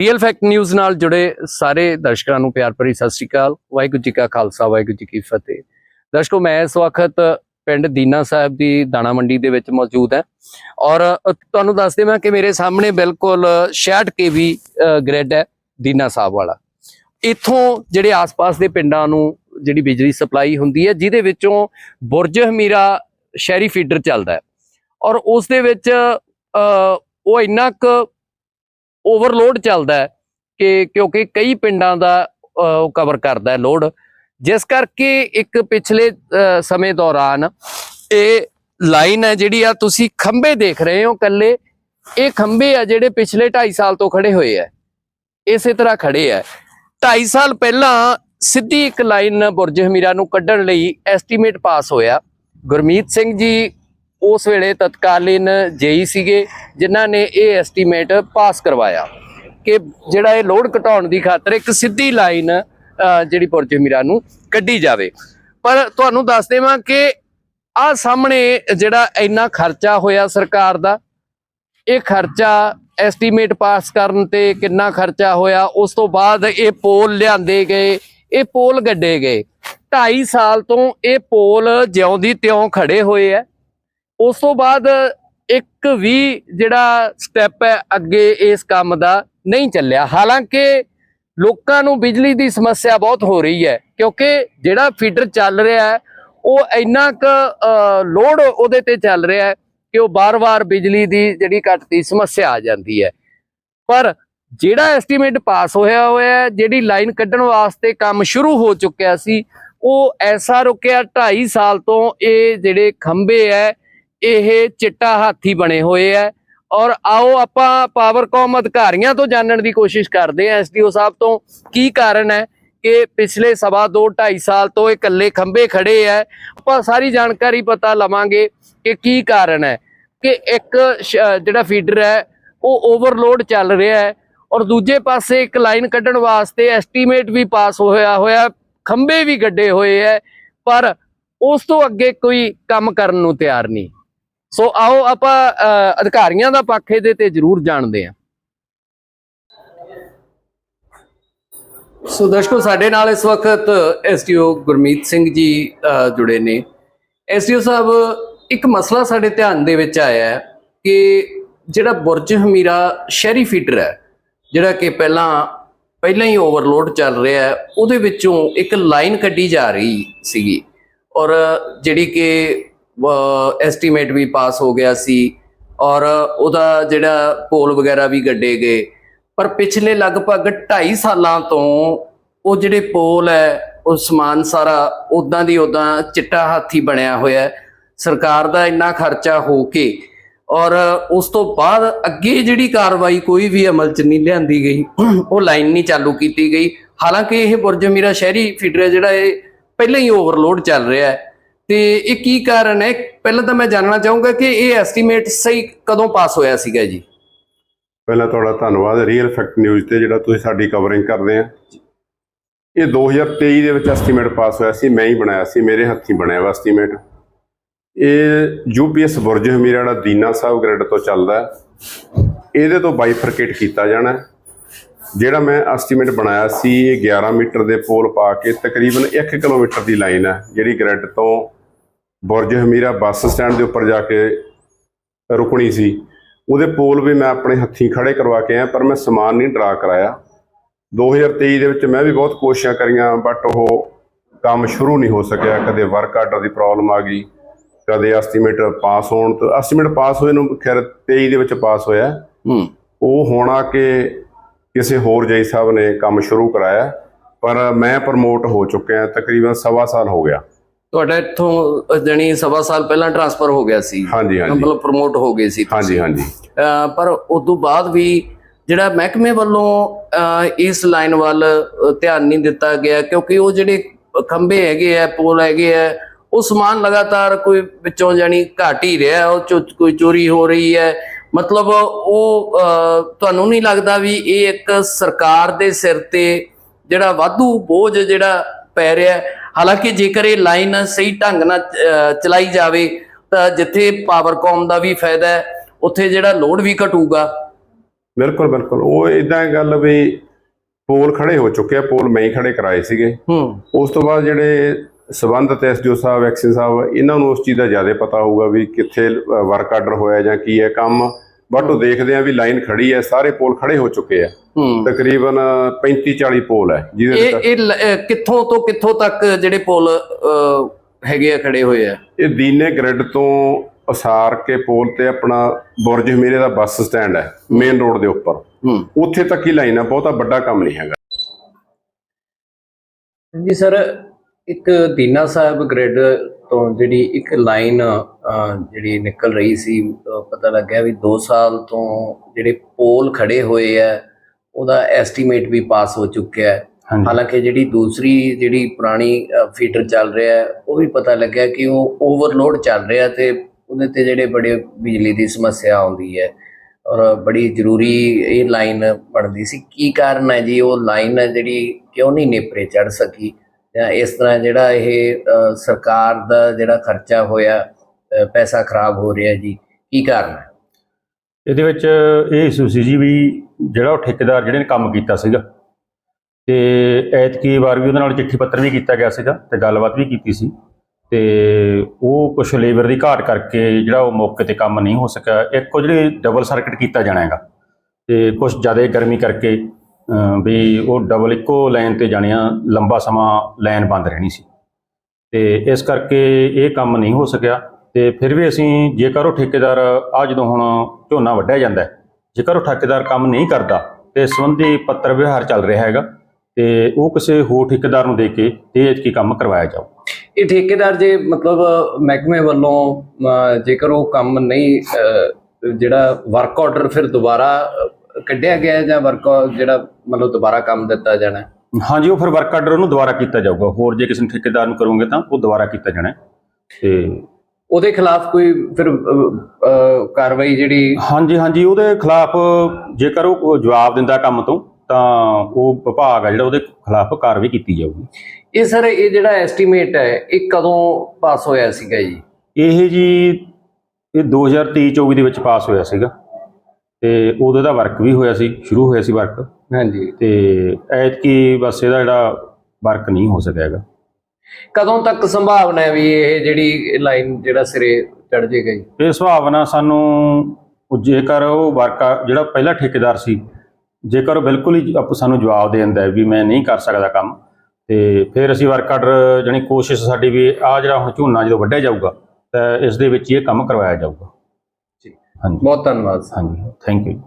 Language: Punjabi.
ਰੀਅਲ ਫੈਕਟ ਨਿਊਜ਼ ਨਾਲ ਜੁੜੇ ਸਾਰੇ ਦਰਸ਼ਕਾਂ ਨੂੰ ਪਿਆਰ ਭਰੀ ਸਤਿ ਸ਼੍ਰੀ ਅਕਾਲ। ਵਾਹਿਗੁਰੂ ਜੀ ਕਾ ਖਾਲਸਾ, ਵਾਹਿਗੁਰੂ ਜੀ ਕੀ ਫਤਿਹ। ਦਰਸ਼ਕੋ, ਮੈਂ ਇਸ ਵਕਤ ਪਿੰਡ ਦੀਨਾ ਸਾਹਿਬ ਦੀ ਦਾਣਾ ਮੰਡੀ ਦੇ ਵਿੱਚ ਮੌਜੂਦ ਹਾਂ। ਔਰ ਤੁਹਾਨੂੰ ਦੱਸ ਦੇਵਾਂ ਕਿ ਮੇਰੇ ਸਾਹਮਣੇ ਬਿਲਕੁਲ 66 ਕੇਵੀ ਗ੍ਰਿਡ ਹੈ, ਦੀਨਾ ਸਾਹਿਬ ਵਾਲਾ। ਇੱਥੋਂ ਜਿਹੜੇ ਆਸ-ਪਾਸ ਦੇ ਪਿੰਡਾਂ ਨੂੰ ਜਿਹੜੀ ਬਿਜਲੀ ਸਪਲਾਈ ਹੁੰਦੀ ਹੈ, ਜਿਹਦੇ ਵਿੱਚੋਂ ਬੁਰਜ ਹਮੀਰਾ ਸ਼ਹਿਰੀ ਫੀਡਰ ਚੱਲਦਾ ਹੈ। ਔਰ ਉਸ ਦੇ ਵਿੱਚ ਉਹ ਇੰਨਾ ਕੁ ਓਵਰਲੋਡ ਚੱਲਦਾ ਕਿ ਕਿਉਂਕਿ ਕਈ ਪਿੰਡਾਂ ਦਾ ਉਹ ਕਵਰ ਕਰਦਾ ਲੋਡ ਜਿਸ ਕਰਕੇ ਇੱਕ ਪਿਛਲੇ ਸਮੇਂ ਦੌਰਾਨ ਇਹ ਲਾਈਨ ਹੈ ਜਿਹੜੀ ਆ, ਤੁਸੀਂ ਖੰਭੇ ਦੇਖ ਰਹੇ ਹੋ ਕੱਲੇ ਇਹ ਖੰਭੇ ਆ ਜਿਹੜੇ ਪਿਛਲੇ 2.5 ਸਾਲ ਤੋਂ ਖੜੇ ਹੋਏ ਆ। ਇਸੇ ਤਰ੍ਹਾਂ ਖੜੇ ਆ। 2.5 ਸਾਲ ਪਹਿਲਾਂ ਸਿੱਧੀ ਇੱਕ ਲਾਈਨ ਬੁਰਜ ਹਮੀਰਾ ਨੂੰ ਕੱਢਣ ਲਈ ਐਸਟੀਮੇਟ ਪਾਸ ਹੋਇਆ। ਗੁਰਮੀਤ ਸਿੰਘ ਜੀ ਉਸ ਵੇਲੇ ਤਤਕਾਲੀਨ ਜੇਈ ਸੀਗੇ, ਜਿਨ੍ਹਾਂ ਨੇ ਇਹ ਐਸਟੀਮੇਟ ਪਾਸ ਕਰਵਾਇਆ ਕਿ ਜਿਹੜਾ ਇਹ ਲੋਡ ਘਟਾਉਣ ਦੀ ਖਾਤਰ ਇੱਕ ਸਿੱਧੀ ਲਾਈਨ ਜਿਹੜੀ ਬੁਰਜ ਹਮੀਰਾ ਨੂੰ ਕੱਢੀ ਜਾਵੇ। ਪਰ ਤੁਹਾਨੂੰ ਦੱਸ ਦੇਵਾਂ ਕਿ ਆ ਸਾਹਮਣੇ ਜਿਹੜਾ ਇੰਨਾ ਖਰਚਾ ਹੋਇਆ ਸਰਕਾਰ ਦਾ, ਇਹ ਖਰਚਾ ਐਸਟੀਮੇਟ ਪਾਸ ਕਰਨ ਤੇ ਕਿੰਨਾ ਖਰਚਾ ਹੋਇਆ, ਉਸ ਤੋਂ ਬਾਅਦ ਇਹ ਪੋਲ ਲਿਆਂਦੇ ਗਏ, ਇਹ ਪੋਲ ਗੱਡੇ ਗਏ। 2.5 ਸਾਲ ਤੋਂ ਇਹ ਪੋਲ ਜਿਉਂ ਦੀ ਤਿਉਂ ਖੜੇ ਹੋਏ ਆ। ਉਸ ਤੋਂ ਬਾਅਦ ਇੱਕ ਵੀ ਜਿਹੜਾ ਸਟੈਪ ਹੈ ਅੱਗੇ ਇਸ ਕੰਮ ਦਾ ਨਹੀਂ ਚੱਲਿਆ। ਹਾਲਾਂਕਿ ਲੋਕਾਂ ਨੂੰ ਬਿਜਲੀ ਦੀ ਸਮੱਸਿਆ ਬਹੁਤ ਹੋ ਰਹੀ ਹੈ, ਕਿਉਂਕਿ ਜਿਹੜਾ ਫੀਡਰ ਚੱਲ ਰਿਹਾ ਹੈ, ਉਹ ਇੰਨਾ ਕੁ ਲੋਡ ਉਹਦੇ ਤੇ ਚੱਲ ਰਿਹਾ ਹੈ ਕਿ ਉਹ ਬਾਰ-ਬਾਰ ਬਿਜਲੀ ਦੀ ਜਿਹੜੀ ਘਟ ਸਮੱਸਿਆ ਆ ਜਾਂਦੀ ਹੈ। ਪਰ ਜਿਹੜਾ ਐਸਟੀਮੇਟ ਪਾਸ ਹੋਇਆ ਹੋਇਆ ਹੈ, ਜਿਹੜੀ ਲਾਈਨ ਕੱਢਣ ਵਾਸਤੇ ਕੰਮ ਸ਼ੁਰੂ ਹੋ ਚੁੱਕਿਆ ਸੀ, ਉਹ ਐਸਾ ਰੁਕਿਆ 2.5 ਸਾਲ ਤੋਂ ਇਹ ਜਿਹੜੇ ਖੰਭੇ ਹੈ ਇਹ ਚਿੱਟਾ ਹਾਥੀ ਬਣੇ ਹੋਏ ਹੈ ਔਰ ਆਓ ਆਪਾਂ ਪਾਵਰਕਾਮ ਅਧਿਕਾਰੀਆਂ ਤੋਂ ਜਾਣਨ ਦੀ ਕੋਸ਼ਿਸ਼ ਕਰਦੇ ਹਾਂ ਐਸਡੀਓ ਸਾਹਿਬ ਤੋਂ। ਕੀ ਕਾਰਨ ਹੈ ਕਿ ਪਿਛਲੇ ਸਵਾ ਦੋ 2.5 ਸਾਲ ਤੋਂ ਇਹ ਇਕੱਲੇ ਖੰਭੇ ਖੜੇ ਹੈ ਆਪਾਂ ਸਾਰੀ ਜਾਣਕਾਰੀ ਪਤਾ ਲਵਾਂਗੇ ਕਿ ਕੀ ਕਾਰਨ ਹੈ ਕਿ ਇੱਕ ਜਿਹੜਾ ਫੀਡਰ ਹੈ ਉਹ ਓਵਰਲੋਡ ਚੱਲ ਰਿਹਾ ਹੈ ਔਰ ਦੂਜੇ ਪਾਸੇ ਇੱਕ ਲਾਈਨ ਕੱਢਣ ਵਾਸਤੇ ਐਸਟੀਮੇਟ ਵੀ ਪਾਸ ਹੋਇਆ ਹੋਇਆ, ਖੰਭੇ ਵੀ ਗੱਡੇ ਹੋਏ ਹੈ ਪਰ ਉਸ ਤੋਂ ਅੱਗੇ ਕੋਈ ਕੰਮ ਕਰਨ ਨੂੰ ਤਿਆਰ ਨਹੀਂ। ਸੋ ਆਓ ਆਪਾਂ ਅਧਿਕਾਰੀਆਂ ਦਾ ਪੱਖ ਇਹਦੇ ਤੇ ਜ਼ਰੂਰ ਜਾਣਦੇ ਹਾਂ। ਸੋ ਦਰਸ਼ਕੋ, ਸਾਡੇ ਨਾਲ ਇਸ ਵਕਤ ਐਸਟੀਓ ਗੁਰਮੀਤ ਸਿੰਘ ਜੀ ਜੁੜੇ ਨੇ। ਐਸਟੀਓ ਸਾਹਿਬ, ਇੱਕ ਮਸਲਾ ਸਾਡੇ ਧਿਆਨ ਦੇ ਵਿੱਚ ਆਇਆ ਹੈ ਕਿ ਜਿਹੜਾ ਬੁਰਜ ਹਮੀਰਾ ਸ਼ਹਿਰੀ ਫੀਡਰ ਹੈ, ਜਿਹੜਾ ਕਿ ਪਹਿਲਾਂ ਪਹਿਲਾਂ ਹੀ ਓਵਰਲੋਡ ਚੱਲ ਰਿਹਾ ਹੈ, ਉਹਦੇ ਵਿੱਚੋਂ ਇੱਕ ਲਾਈਨ ਕੱਢੀ ਜਾ ਰਹੀ ਸੀਗੀ। ਔਰ, ਜਿਹੜੀ ਕਿ ਐਸਟੀਮੇਟ ਵੀ ਪਾਸ ਹੋ ਗਿਆ ਸੀ ਔਰ ਉਹਦਾ ਜਿਹੜਾ ਪੋਲ ਵਗੈਰਾ ਵੀ ਗੱਡੇ ਗਏ। ਪਰ ਪਿਛਲੇ ਲਗਭਗ 2.5 ਸਾਲਾਂ ਤੋਂ ਉਹ ਜਿਹੜੇ ਪੋਲ ਹੈ, ਉਹ ਸਮਾਨ ਸਾਰਾ ਉਦਾਂ ਦੀ ਉਦਾਂ ਚਿੱਟਾ ਹਾਥੀ ਬਣਿਆ ਹੋਇਆ ਹੈ। ਸਰਕਾਰ ਦਾ ਇੰਨਾ ਖਰਚਾ ਹੋ ਕੇ ਔਰ ਉਸ ਤੋਂ ਬਾਅਦ ਅੱਗੇ ਜਿਹੜੀ ਕਾਰਵਾਈ ਕੋਈ ਵੀ ਅਮਲ ਚ ਨਹੀਂ ਲਿਆਂਦੀ ਗਈ, ਉਹ ਲਾਈਨ ਨਹੀਂ ਚਾਲੂ ਕੀਤੀ ਗਈ। ਹਾਲਾਂਕਿ ਇਹ ਬੁਰਜ ਮੀਰਾ ਸ਼ਹਿਰੀ ਫੀਡਰ ਹੈ ਜਿਹੜਾ ਇਹ ਪਹਿਲਾਂ ਹੀ ਓਵਰਲੋਡ ਚੱਲ ਰਿਹਾ ਹੈ। ਤੇ ਇਹ ਕੀ ਕਾਰਨ ਹੈ? ਪਹਿਲਾਂ ਤਾਂ ਮੈਂ ਜਾਣਨਾ ਚਾਹੂੰਗਾ ਕਿ ਇਹ ਐਸਟੀਮੇਟ ਸਹੀ ਕਦੋਂ ਪਾਸ ਹੋਇਆ ਸੀਗਾ ਜੀ? ਪਹਿਲਾਂ ਤੁਹਾਡਾ ਧੰਨਵਾਦ ਰੀਅਲ ਫੈਕਟ ਨਿਊਜ਼ ਤੇ ਜਿਹੜਾ ਤੁਸੀਂ ਸਾਡੀ ਕਵਰਿੰਗ ਕਰਦੇ ਆ। ਇਹ 2023 ਦੇ ਵਿੱਚ ਐਸਟੀਮੇਟ ਪਾਸ ਹੋਇਆ ਸੀ, ਮੈਂ ਹੀ ਬਣਾਇਆ ਸੀ, ਮੇਰੇ ਹੱਥੀਂ ਬਣਿਆ ਵਾ ਐਸਟੀਮੇਟ ਇਹ ਯੂਪੀਐਸ ਬੁਰਜ ਹਮੀਰਾ ਜਿਹੜਾ ਦੀਨਾ ਸਾਹਿਬ ਗ੍ਰਿਡ ਤੋਂ ਚੱਲਦਾ ਇਹਦੇ ਤੋਂ ਬਾਈਫਰਕੇਟ ਕੀਤਾ ਜਾਣਾ ਜਿਹੜਾ ਮੈਂ ਐਸਟੀਮੇਟ ਬਣਾਇਆ ਸੀ, ਇਹ 11 ਮੀਟਰ ਦੇ ਪੋਲ ਪਾ ਕੇ ਤਕਰੀਬਨ 1 ਕਿਲੋਮੀਟਰ ਦੀ ਲਾਈਨ ਹੈ, ਜਿਹੜੀ ਗ੍ਰਿਡ ਤੋਂ ਬੁਰਜ ਹਮੀਰਾ ਬੱਸ ਸਟੈਂਡ ਦੇ ਉੱਪਰ ਜਾ ਕੇ ਰੁਕਣੀ ਸੀ। ਉਹਦੇ ਪੋਲ ਵੀ ਮੈਂ ਆਪਣੇ ਹੱਥੀਂ ਖੜੇ ਕਰਵਾ ਕੇ ਆਇਆ ਪਰ ਮੈਂ ਸਮਾਨ ਨਹੀਂ ਡਰਾ ਕਰਾਇਆ। 2023 ਦੇ ਵਿੱਚ ਮੈਂ ਵੀ ਬਹੁਤ ਕੋਸ਼ਿਸ਼ਾਂ ਕਰੀਆਂ ਬਟ ਉਹ ਕੰਮ ਸ਼ੁਰੂ ਨਹੀਂ ਹੋ ਸਕਿਆ। ਕਦੇ ਵਰਕ ਆਰਡਰ ਦੀ ਪ੍ਰੋਬਲਮ ਆ ਗਈ ਕਦੇ ਐਸਟੀਮੇਟ ਪਾਸ ਹੋਣ ਤੋਂ ਐਸਟੀਮੇਟ ਪਾਸ ਹੋਏ ਨੂੰ ਖੈਰ 23 ਦੇ ਵਿੱਚ ਪਾਸ ਹੋਇਆ। ਉਹ ਹੋਣਾ ਕਿ ਕਿਸੇ ਹੋਰ ਜਈ ਸਾਹਿਬ ਨੇ ਕੰਮ ਸ਼ੁਰੂ ਕਰਾਇਆ ਪਰ ਮੈਂ ਪ੍ਰਮੋਟ ਹੋ ਚੁੱਕਿਆ ਤਕਰੀਬਨ ਸਵਾ ਸਾਲ ਹੋ ਗਿਆ। ਤੁਹਾਡਾ ਇੱਥੋਂ ਜਣੀ ਸਵਾ ਸਾਲ ਪਹਿਲਾਂ ਟਰਾਂਸਫਰ ਹੋ ਗਿਆ ਸੀ। ਹਾਂਜੀ ਹਾਂਜੀ। ਮਤਲਬ ਪ੍ਰਮੋਟ ਹੋ ਗਏ ਸੀ ਹਾਂਜੀ ਹਾਂਜੀ। ਪਰ ਉਸ ਤੋਂ ਬਾਅਦ ਵੀ ਜਿਹੜਾ ਮਹਿਕਮੇ ਵੱਲੋਂ ਇਸ ਲਾਈਨ ਵੱਲ ਧਿਆਨ ਨਹੀਂ ਦਿੱਤਾ ਗਿਆ ਕਿਉਂਕਿ ਉਹ ਜਿਹੜੇ ਖੰਭੇ ਹੈਗੇ ਆ ਪੋਲ ਹੈਗੇ ਆ ਉਹ ਸਮਾਨ ਲਗਾਤਾਰ ਕੋਈ ਵਿੱਚੋਂ ਜਾਨੀ ਘਟ ਹੀ ਰਿਹਾ ਉਹ ਚੋਂ ਕੋਈ ਚੋਰੀ ਹੋ ਰਹੀ ਹੈ। ਮਤਲਬ ਉਹ ਤੁਹਾਨੂੰ ਨਹੀਂ ਲੱਗਦਾ ਵੀ ਇਹ ਇੱਕ ਸਰਕਾਰ ਦੇ ਸਿਰ ਤੇ ਜਿਹੜਾ ਵਾਧੂ ਬੋਝ ਜਿਹੜਾ ਪੈ ਰਿਹਾ ਹੈ। ਹਾਲਾਂਕਿ ਜੇਕਰ ਇਹ ਲਾਈਨ ਸਹੀ ਢੰਗ ਨਾਲ ਚਲਾਈ ਜਾਵੇ ਤਾਂ ਜਿੱਥੇ ਪਾਵਰਕਾਮ ਦਾ ਵੀ ਫਾਇਦਾ ਹੈ ਉੱਥੇ ਜਿਹੜਾ ਲੋਡ ਵੀ ਘਟੂਗਾ। ਬਿਲਕੁਲ ਬਿਲਕੁਲ। ਉਹ ਇਦਾਂ ਗੱਲ ਵੀ ਪੋਲ ਖੜੇ ਹੋ ਚੁੱਕੇ ਆ ਪੋਲ ਮੈਂ ਹੀ ਖੜੇ ਕਰਾਏ ਸੀਗੇ। ਹੂੰ। ਉਸ ਤੋਂ ਬਾਅਦ ਜਿਹੜੇ ਸਬੰਧਤ ਐਸਡੀਓ ਸਾਹਿਬ ਐਕਸ਼ਨ ਸਾਹਿਬ ਇਹਨਾਂ ਨੂੰ ਉਸ ਚੀਜ਼ ਦਾ ਜ਼ਿਆਦਾ ਪਤਾ ਹੋਊਗਾ ਵੀ ਕਿੱਥੇ ਵਰਕ ਆਰਡਰ ਹੋਇਆ ਜਾਂ ਕੀ ਹੈ ਕੰਮ। ਬਟ ਉਹ ਦੇਖਦੇ ਆ ਵੀ ਲਾਈਨ ਖੜੀ ਹੈ ਸਾਰੇ ਪੋਲ ਖੜੇ ਹੋ ਚੁੱਕੇ ਆ। ਤਕਰੀਬਨ 35 40 ਪੋਲ ਹੈ ਜਿਹਦੇ ਇਹ ਇਹ ਕਿੱਥੋਂ ਤੋਂ ਕਿੱਥੋਂ ਤੱਕ ਜਿਹੜੇ ਪੁਲ ਹੈਗੇ ਆ ਖੜੇ ਹੋਏ ਆ? ਇਹ ਦੀਨੇ ਗ੍ਰਿਡ ਤੋਂ ਅਸਾਰ ਕੇ ਪੋਲ ਤੇ ਆਪਣਾ ਬੁਰਜ ਹਮੀਰੇ ਦਾ ਬੱਸ ਸਟੈਂਡ ਹੈ ਮੇਨ ਰੋਡ ਦੇ ਉੱਪਰ। ਉੱਥੇ ਤੱਕ ਹੀ ਲਾਈਨ ਹੈ ਬਹੁਤਾ ਵੱਡਾ ਕੰਮ ਨਹੀਂ ਹੈਗਾ। ਜੀ ਸਰ ਇੱਕ ਦੀਨਾ ਸਾਹਿਬ ਗ੍ਰਿਡ ਤੋਂ ਜਿਹੜੀ ਇੱਕ ਲਾਈਨ ਜਿਹੜੀ ਨਿਕਲ ਰਹੀ ਸੀ ਪਤਾ ਲੱਗਿਆ ਵੀ 2 ਸਾਲ ਤੋਂ ਜਿਹੜੇ ਪੋਲ ਖੜੇ ਹੋਏ ਆ ਉਹਦਾ ਐਸਟੀਮੇਟ ਵੀ ਪਾਸ ਹੋ ਚੁੱਕਿਆ ਹੈ। ਹਾਲਾਂਕਿ ਜਿਹੜੀ ਦੂਸਰੀ ਜਿਹੜੀ ਪੁਰਾਣੀ ਫੀਡਰ ਚੱਲ ਰਿਹਾ ਹੈ ਉਹ ਵੀ ਪਤਾ ਲੱਗਿਆ ਕਿ ਉਹ ਓਵਰਲੋਡ ਚੱਲ ਰਿਹਾ ਤੇ ਉਹਦੇ ਤੇ ਜਿਹੜੇ ਬੜੇ ਬਿਜਲੀ ਦੀ ਸਮੱਸਿਆ ਆਉਂਦੀ ਹੈ। ਔਰ ਬੜੀ ਜ਼ਰੂਰੀ ਇਹ ਲਾਈਨ ਬਣਦੀ ਸੀ। ਕੀ ਕਾਰਨ ਹੈ ਜੀ ਉਹ ਲਾਈਨ ਜਿਹੜੀ ਕਿਉਂ ਨਹੀਂ ਨੇਪਰੇ ਚੜ ਸਕੀ? ਜਾਂ ਇਸ ਤਰ੍ਹਾਂ ਜਿਹੜਾ ਇਹ ਸਰਕਾਰ ਦਾ ਜਿਹੜਾ ਖਰਚਾ ਹੋਇਆ ਪੈਸਾ ਖਰਾਬ ਹੋ ਰਿਹਾ ਜੀ, ਕੀ ਕਾਰਨ ਹੈ? ਇਹਦੇ ਵਿੱਚ ਇਹ ਇਸ਼ੂ ਸੀ ਜੀ ਵੀ ਜਿਹੜਾ ਉਹ ਠੇਕੇਦਾਰ ਜਿਹੜੇ ਨੇ ਕੰਮ ਕੀਤਾ ਸੀਗਾ, ਤੇ ਐਤਕੀ ਵਾਰ ਵੀ ਉਹਨਾਂ ਨਾਲ ਚਿੱਠੀ ਪੱਤਰ ਵੀ ਕੀਤਾ ਗਿਆ ਸੀਗਾ ਤੇ ਗੱਲਬਾਤ ਵੀ ਕੀਤੀ ਸੀ, ਤੇ ਉਹ ਕੁਝ ਲੇਬਰ ਦੀ ਘਾਟ ਕਰਕੇ ਜਿਹੜਾ ਉਹ ਮੌਕੇ ਤੇ ਕੰਮ ਨਹੀਂ ਹੋ ਸਕਿਆ, ਇੱਕ ਉਹ ਜਿਹੜੀ ਡਬਲ ਸਰਕਟ ਕੀਤਾ ਜਾਣਾ ਹੈਗਾ, ਤੇ ਕੁਝ ਜ਼ਿਆਦਾ ਗਰਮੀ ਕਰਕੇ ਵੀ ਉਹ ਡਬਲ ਇੱਕੋ ਲਾਈਨ ਤੇ ਜਾਣੀਆਂ ਲੰਬਾ ਸਮਾਂ ਲਾਈਨ ਬੰਦ ਰਹਿਣੀ ਸੀ। ਤੇ ਇਸ ਕਰਕੇ ਇਹ ਕੰਮ ਨਹੀਂ ਹੋ ਸਕਿਆ। ਤੇ ਫਿਰ ਵੀ ਅਸੀਂ ਜੇਕਰ ਉਹ ਠੇਕੇਦਾਰ ਆ ਜਦੋਂ ਹੁਣ ਝੋਨਾ ਵੱਢਿਆ ਜਾਂਦਾ ਜੇਕਰ ਉਹ ਠੇਕੇਦਾਰ ਕੰਮ ਨਹੀਂ ਕਰਦਾ, ਤੇ ਸੰਬੰਧੀ ਪੱਤਰ ਵਿਵਹਾਰ ਚੱਲ ਰਿਹਾ ਹੈਗਾ, ਤੇ ਉਹ ਕਿਸੇ ਹੋਰ ਠੇਕੇਦਾਰ ਨੂੰ ਦੇ ਕੇ ਤੇ ਇਹ ਕੰਮ ਕਰਵਾਇਆ ਜਾਊ। ਇਹ ਠੇਕੇਦਾਰ ਜੇ ਮਤਲਬ ਮਹਿਕਮੇ ਵੱਲੋਂ ਜੇਕਰ ਉਹ ਕੰਮ ਨਹੀਂ ਜਿਹੜਾ ਵਰਕ ਆਰਡਰ ਫਿਰ ਦੁਬਾਰਾ ਕੱਢਿਆ ਗਿਆ ਹੈ ਜਾਂ ਵਰਕ ਜਿਹੜਾ ਮਤਲਬ ਦੁਬਾਰਾ ਕੰਮ ਦਿੱਤਾ ਜਾਣਾ ਹੈ? ਹਾਂਜੀ ਉਹ ਫਿਰ ਵਰਕ ਆਰਡਰ ਉਹਨੂੰ ਦੁਬਾਰਾ ਕੀਤਾ ਜਾਊਗਾ ਹੋਰ ਜੇ ਕਿਸੇ ਨੂੰ ਠੇਕੇਦਾਰ ਨੂੰ ਕਰੋਗੇ ਤਾਂ ਉਹ ਦੁਬਾਰਾ ਕੀਤਾ ਜਾਣਾ ਹੈ। ਤੇ ਉਹਦੇ ਖਿਲਾਫ ਕੋਈ ਫਿਰ ਕਾਰਵਾਈ ਜਿਹੜੀ ਹਾਂਜੀ ਹਾਂਜੀ ਉਹਦੇ ਖਿਲਾਫ ਜੇਕਰ ਉਹ ਜਵਾਬ ਦਿੰਦਾ ਕੰਮ ਤੋਂ ਤਾਂ ਉਹ ਵਿਭਾਗ ਆ ਜਿਹੜਾ ਉਹਦੇ ਖਿਲਾਫ ਕਾਰਵਾਈ ਕੀਤੀ ਜਾਊਗੀ ਇਹ ਸਰ ਇਹ ਜਿਹੜਾ ਐਸਟੀਮੇਟ ਹੈ ਇਹ ਕਦੋਂ ਪਾਸ ਹੋਇਆ ਸੀਗਾ ਜੀ ਇਹ ਜੀ ਇਹ 2023-24 ਦੇ ਵਿੱਚ ਪਾਸ ਹੋਇਆ ਸੀਗਾ ਤੇ ਉਦੋਂ ਦਾ ਵਰਕ ਵੀ ਹੋਇਆ ਸੀ ਸ਼ੁਰੂ ਹੋਇਆ ਸੀ ਵਰਕ ਹਾਂਜੀ। ਤੇ ਐਤਕੀ ਬਸ ਇਹਦਾ ਜਿਹੜਾ ਵਰਕ ਨਹੀਂ ਹੋ ਸਕਿਆ ਹੈਗਾ। ਕਦੋਂ ਤੱਕ ਸੰਭਾਵਨਾ ਹੈ ਵੀ ਇਹ ਜਿਹੜੀ ਲਾਈਨ ਜਿਹੜਾ ਸਿਰੇ ਚੜ ਜੀ? ਇਹ ਸੁਭਾਵਨਾ ਸਾਨੂੰ ਜੇਕਰ ਉਹ ਵਰਕ ਜਿਹੜਾ ਪਹਿਲਾ ਠੇਕੇਦਾਰ ਸੀ ਜੇਕਰ ਉਹ ਬਿਲਕੁਲ ਹੀ ਆਪ ਸਾਨੂੰ ਜਵਾਬ ਦੇ ਦਿੰਦਾ ਵੀ ਮੈਂ ਨਹੀਂ ਕਰ ਸਕਦਾ ਕੰਮ ਤੇ ਫਿਰ ਅਸੀਂ ਵਰਕ ਆਰਡਰ ਜਾਣੀ ਕੋਸ਼ਿਸ਼ ਸਾਡੀ ਵੀ ਆ ਜਿਹੜਾ ਹੁਣ ਝੋਨਾ ਜਦੋਂ ਵੱਢਿਆ ਜਾਊਗਾ ਤਾਂ ਇਸ ਦੇ ਵਿੱਚ ਇਹ ਕੰਮ ਕਰਵਾਇਆ ਜਾਊਗਾ। ਹਾਂਜੀ। ਬਹੁਤ ਧੰਨਵਾਦ ਹਾਂਜੀ। Thank you